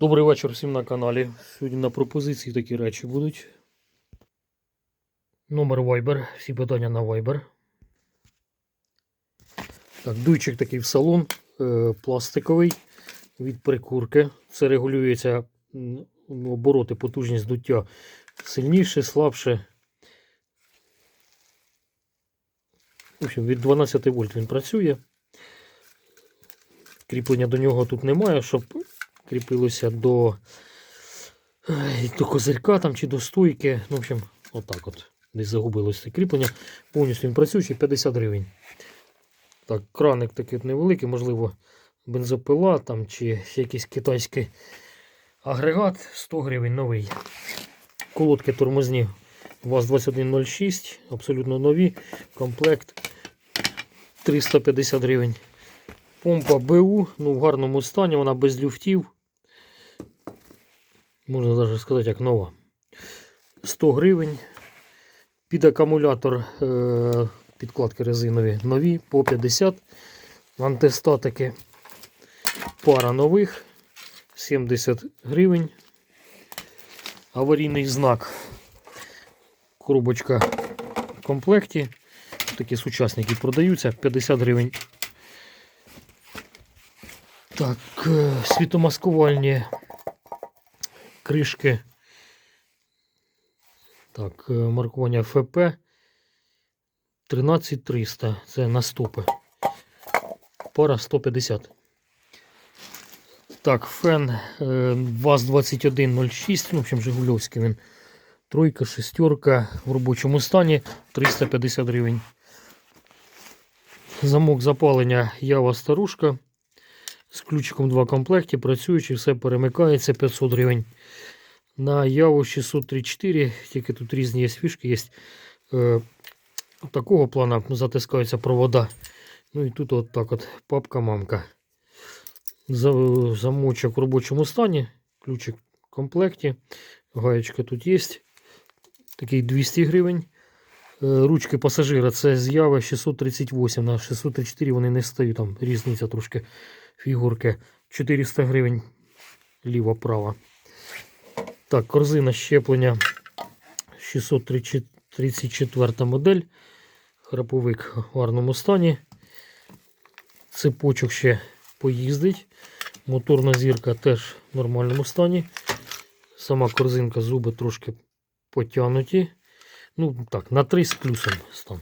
Добрий вечір всім на каналі. Сьогодні на пропозиції такі речі будуть. Номер Viber. Всі питання на Viber. Так, дуйчик такий в салон. Е, пластиковий від прикурки. Це регулюється обороти, потужність дуття сильніше, слабше. В общем, від 12 вольт він працює. Кріплення до нього тут немає, щоб кріпилося до, до козирка там, чи до стойки. Ну, в общем, отак от. Десь загубилося це кріплення. Повністю він працюючий 50 гривень. Так, краник такий невеликий, можливо, бензопила там, чи якийсь китайський агрегат 100 гривень новий. Колодки тормозні ВАЗ-2106, абсолютно нові. Комплект 350 гривень. Помпа БУ, ну в гарному стані, вона без люфтів. Можна навіть сказати, як нова. 100 гривень. Під акумулятор е- підкладки резинові нові по 50. Антистатики пара нових 70 гривень. Аварійний знак. Коробочка в комплекті. Такі сучасники продаються 50 гривень. Так, е, світомаскувальні кришки. Так, е, маркування ФП 13300. Це на стопи. Пара 150. Так, фен е, ВАЗ-2106. Ну, в общем, Жигульовський він. Тройка, шестерка в робочому стані 350 гривень. Замок запалення Ява старушка. З ключиком два комплекти, працюючи, все перемикається 500 гривень. На Яву 634, тільки тут різні є фішки, є е, такого плана затискаються провода. Ну і тут от так от папка-мамка. Замочок в робочому стані, ключик в комплекті, гаєчка тут є. Такий 200 гривень. Е, Ручки пасажира це з Яви 638 на 634 вони не стають, там різниця трошки фігурки 400 гривень ліва-права. Так, корзина щеплення 634 модель. Храповик в гарному стані. Цепочок ще поїздить. Моторна зірка теж в нормальному стані. Сама корзинка, зуби трошки потягнуті. Ну, так, на 3 з плюсом стан.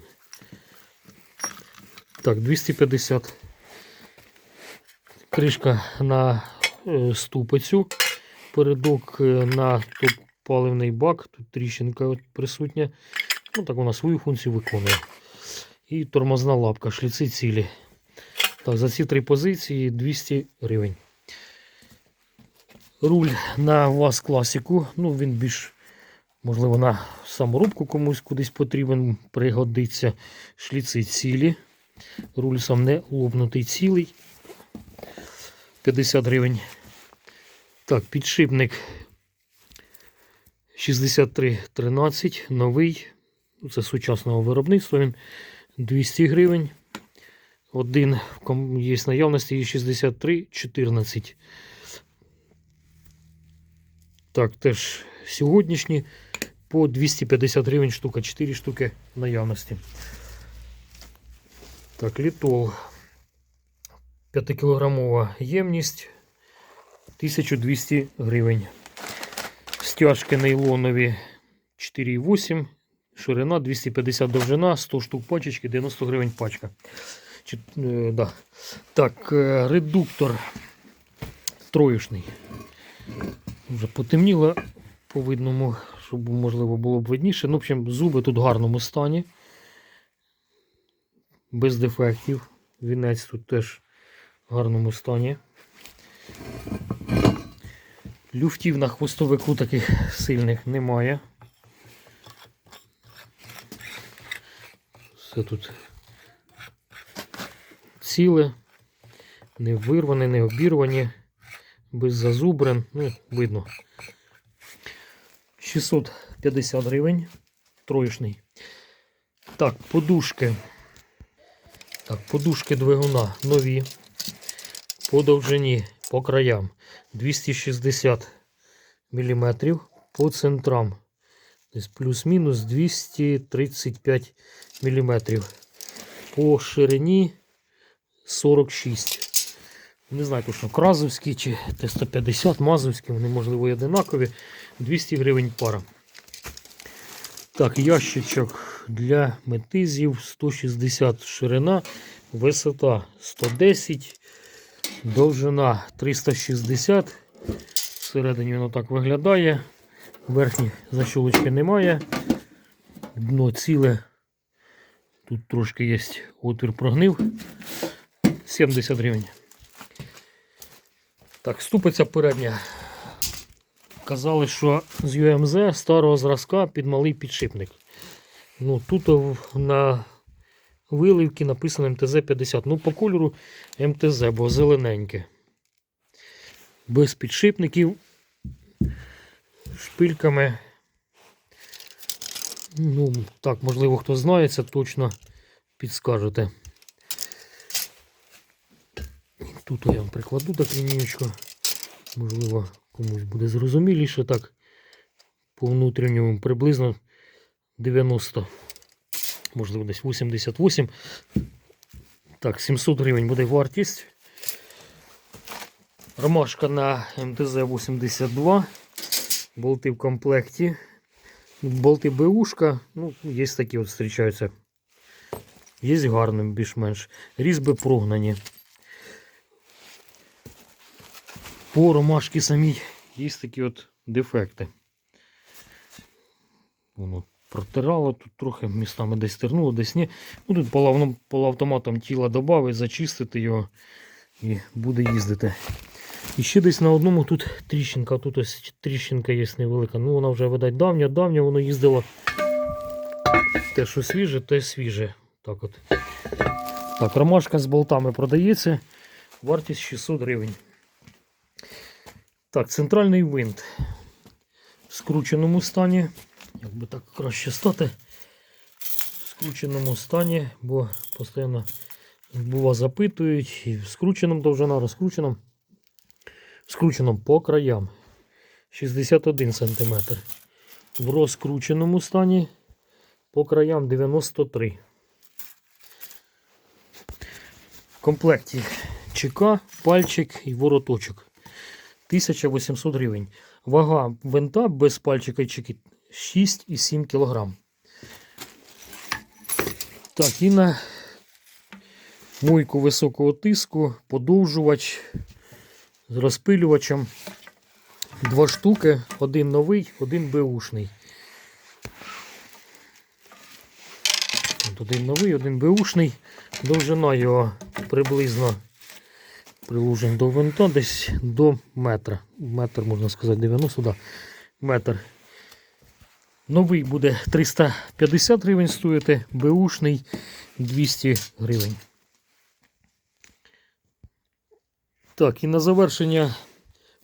Так, 250 кришка на е, ступицю, передок е, на топ паливний бак, тут тріщинка присутня. Ну, так вона свою функцію виконує. І тормозна лапка, шліци цілі. Так, за ці три позиції 200 гривень. Руль на ВАЗ класику. Ну, він більш, можливо, на саморубку комусь кудись потрібен, пригодиться. Шліци цілі. Руль сам не лопнутий цілий. 50 гривень. Так, підшипник 6313, новий. Ну, Це сучасного виробництва. Він 200 гривень. Один в є наявності і 6314. Так, теж сьогоднішні по 250 гривень штука, 4 штуки наявності. Так, літол. 5-кілограмова ємність 1200 гривень. Стяжки нейлонові 4,8, ширина 250 довжина, 100 штук пачечки, 90 гривень пачка. Чи, е, да. Так, е, редуктор троєшний. Вже потемніло по видному, щоб можливо було б видніше. Ну, в общем, зуби тут в гарному стані. Без дефектів. Вінець тут теж в гарному стані. Люфтів на хвостовику таких сильних немає. Все тут ціле, не вирване, не обірвані, без зазубрин, ну, видно. 650 гривень. Троєшний. Так, подушки. Так, подушки двигуна нові. По довжині по краям 260 мм, по центрам плюс-мінус 235 мм. По ширині 46 Не знаю точно, кразовські чи Т-150, мазовські, вони можливо одинакові. 200 гривень пара. Так, ящичок для метизів 160 ширина, висота 110, довжина 360. Всередині воно так виглядає. Верхні защолочки немає. Дно ціле. Тут трошки є отвір прогнив. 70 гривень. Так, ступиця передня. Казали, що з UMZ старого зразка під малий підшипник. Ну, тут на виливці написано МТЗ-50. Ну, по кольору МТЗ, бо зелененьке. Без підшипників, шпильками. Ну, так, можливо, хто знає, це точно підскажете. Тут я вам прикладу так лінієчку. Можливо, комусь буде зрозуміліше так. По внутрішньому приблизно 90. Можливо, десь 88. Так, 700 гривень буде вартість. Ромашка на МТЗ-82. Болти в комплекті. Болти БУшка. Ну, є такі от зустрічаються. Є гарним більш-менш. Різьби прогнані. По ромашці самій є такі от дефекти. Воно протирало тут трохи, містами десь тернуло, десь ні. Ну тут полуавтоматом тіла додати, зачистити його і буде їздити. І ще десь на одному тут тріщинка, тут ось тріщинка є невелика. Ну вона вже, видать, давня, давня воно їздило. Те, що свіже, те свіже. Так от. Так, ромашка з болтами продається. Вартість 600 гривень. Так, центральний винт в скрученому стані. Як би так краще стати. В скрученому стані, бо постійно бува запитують. І в скрученому довжина, розкрученому. В скрученому по краям 61 см. В розкрученому стані по краям 93 В комплекті ЧК, пальчик і вороточок. 1800 гривень. Вага винта без пальчика і чеки 6,7 кг. Так, і на мойку високого тиску, подовжувач з розпилювачем. Два штуки, один новий, один беушний. Один новий, один беушний. Довжина його приблизно приложень до винта десь до метра. Метр, можна сказати, 90, да. метр. Новий буде 350 гривень стоїти, беушний 200 гривень. Так, і на завершення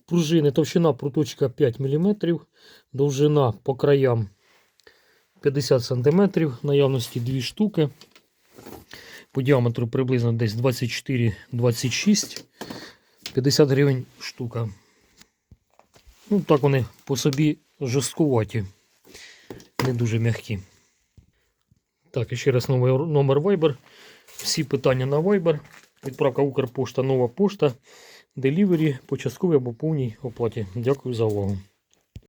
пружини товщина пруточка 5 мм, довжина по краям 50 см, наявності 2 штуки. По діаметру приблизно десь 24-26, 50 гривень штука. Ну, так вони по собі жорсткуваті, не дуже м'які. Так, і ще раз номер, номер Viber. Всі питання на Viber. Відправка Укрпошта, нова пошта, делівері по частковій або повній оплаті. Дякую за увагу.